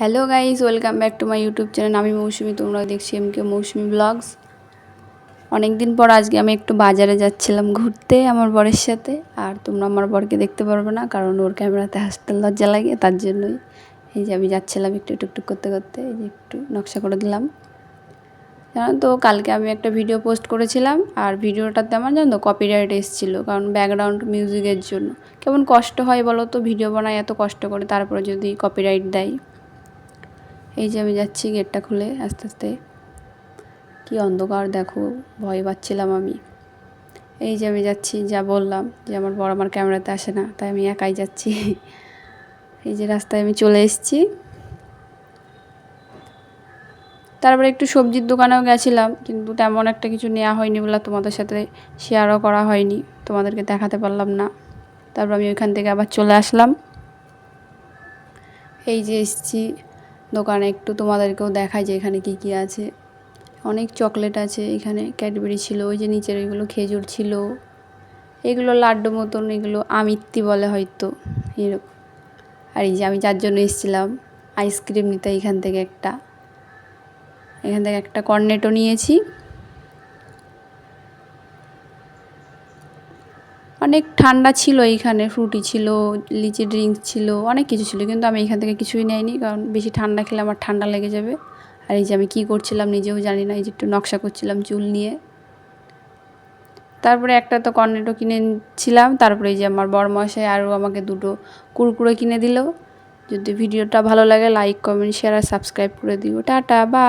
Hello guys, welcome back to my YouTube channel. আমি মৌসুমি তোমরা দেখছি এম কে মৌসুমি blogs. অনেক দিন পর আজকে আমি একটু বাজারে যাচ্ছিলাম ঘুরতে আমার বরের সাথে। আর তোমরা আমার বরকে দেখতে পারবে না, কারণ ওর ক্যামেরাতে হাসতে লজ্জা লাগে, তার জন্যই। এই যে আমি যাচ্ছিলাম একটু টুকটুক করতে করতে, এই যে একটু নকশা করে দিলাম। জানো তো, কালকে আমি একটা ভিডিও পোস্ট করেছিলাম, আর ভিডিওটাতে আমার জানো তো কপিরাইট এসেছিল, কারণ ব্যাকগ্রাউন্ড মিউজিকের জন্য। কেমন কষ্ট হয় বলো তো, ভিডিও বানাই এত কষ্ট করে, তারপরে যদি কপিরাইট দেয়। এই যে আমি যাচ্ছি গেটটা খুলে আস্তে আস্তে। কি অন্ধকার, দেখো, ভয় পাচ্ছিলাম আমি। এই যে আমি যাচ্ছি, যা বললাম যে আমার বড় আমার ক্যামেরাতে আসে না, তাই আমি একাই যাচ্ছি। এই যে রাস্তায় আমি চলে এসেছি। তারপরে একটু সবজির দোকানেও গেছিলাম, কিন্তু তেমন একটা কিছু নেওয়া হয়নি বলে তোমাদের সাথে শেয়ারও করা হয়নি, তোমাদেরকে দেখাতে পারলাম না। তারপর আমি ওইখান থেকে আবার চলে আসলাম। এই যে এসছি দোকানে একটু তোমাদেরকেও দেখায় যে এখানে কি কি আছে। অনেক চকলেট আছে এখানে, ক্যাডবেরি ছিল, ওই যে নিচের ওইগুলো খেজুর ছিল। এগুলো লাড্ডু মতন, এগুলো আমিত্তি বলে হয়তো, এরকম। আর এই যে আমি যার জন্য এসেছিলাম, আইসক্রিম নিতে এখান থেকে একটা। এখান থেকে একটা কর্নেটো নিয়েছি। অনেক ঠান্ডা ছিল এইখানে ফ্রুটি ছিল, লিচি ড্রিঙ্কস ছিল, অনেক কিছু ছিল। কিন্তু আমি এখান থেকে কিছুই নেয়নি কারণ বেশি ঠান্ডা খেলে আমার ঠান্ডা লেগে যাবে। আর এই যে আমি কী করছিলাম নিজেও জানি না, এই যে একটু নকশা করছিলাম চুল নিয়ে। তারপরে একটা তো কর্নেটো কিনেছিলাম তারপরে এই যে আমার বড়মশাই আরও আমাকে দুটো কুরকুরে কিনে দিল। যদি ভিডিওটা ভালো লাগে লাইক কমেন্ট শেয়ার আর সাবস্ক্রাইব করে দিও। টাটা বা।